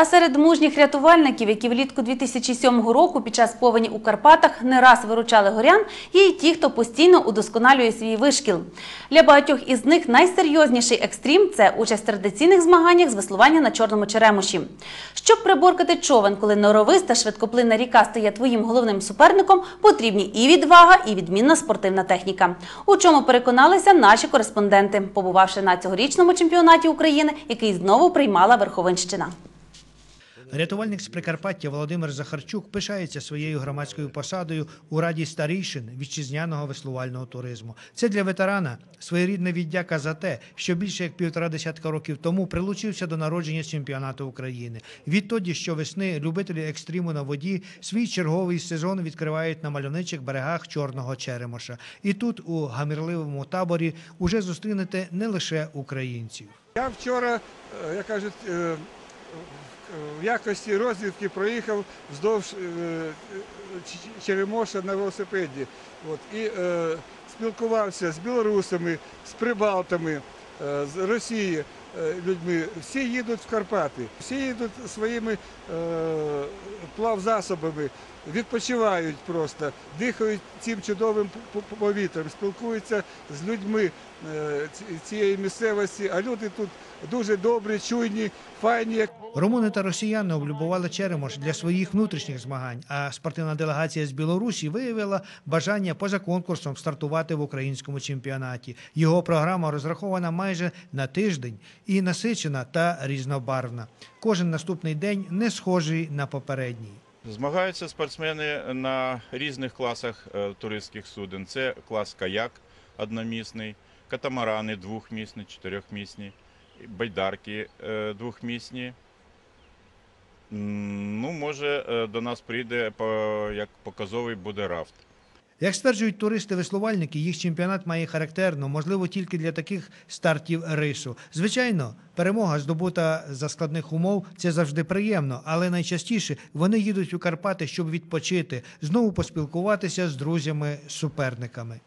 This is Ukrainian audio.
А серед мужніх рятувальників, які влітку 2007 року під час повені у Карпатах не раз виручали горян, є й ті, хто постійно удосконалює свій вишкіл. Для багатьох із них найсерйозніший екстрім це участь в традиційних змаганнях з веслування на чорному черемуші. Щоб приборкати човен, коли норовиста швидкоплинна ріка стає твоїм головним суперником, потрібні і відвага, і відмінна спортивна техніка. У чому переконалися наші кореспонденти, побувавши на цьогорічному чемпіонаті України, який знову приймала Верховинщина. Рятувальник з Прикарпаття Володимир Захарчук пишається своєю громадською посадою у раді старійшин вітчизняного веслувального туризму. Це для ветерана своєрідна віддяка за те, що більше як півтора десятка років тому прилучився до народження чемпіонату України. Відтоді, що весни любителі екстриму на воді свій черговий сезон відкривають на мальовничих берегах Чорного Черемоша. І тут, у гамірливому таборі, уже зустрінете не лише українців. Я вчора, е, як кажуть, е, в якості розвідки проїхав вздовж е, Черемоша на велосипеді. От, і е, спілкувався з білорусами, з прибалтами, е, з Росії е, людьми. Всі їдуть в Карпати, всі їдуть своїми е, плавзасобами, відпочивають просто, дихають цим чудовим повітрям, спілкуються з людьми е, цієї місцевості, а люди тут дуже добрі, чуйні, файні. Румуни та росіяни облюбували Черемош для своїх внутрішніх змагань, а спортивна делегація з Білорусі виявила бажання поза конкурсом стартувати в українському чемпіонаті. Його програма розрахована майже на тиждень і насичена та різнобарвна. Кожен наступний день не схожий на попередній. Змагаються спортсмени на різних класах е, туристських суден. Це клас каяк одномісний, катамарани двохмісні, чотирьохмісні, байдарки е, двохмісні. Ну, може, е, до нас прийде як показовий буде рафт. Як стверджують туристи-веслувальники, їх чемпіонат має характерно, можливо, тільки для таких стартів рису. Звичайно, перемога здобута за складних умов це завжди приємно, але найчастіше вони їдуть у Карпати, щоб відпочити, знову поспілкуватися з друзями-суперниками.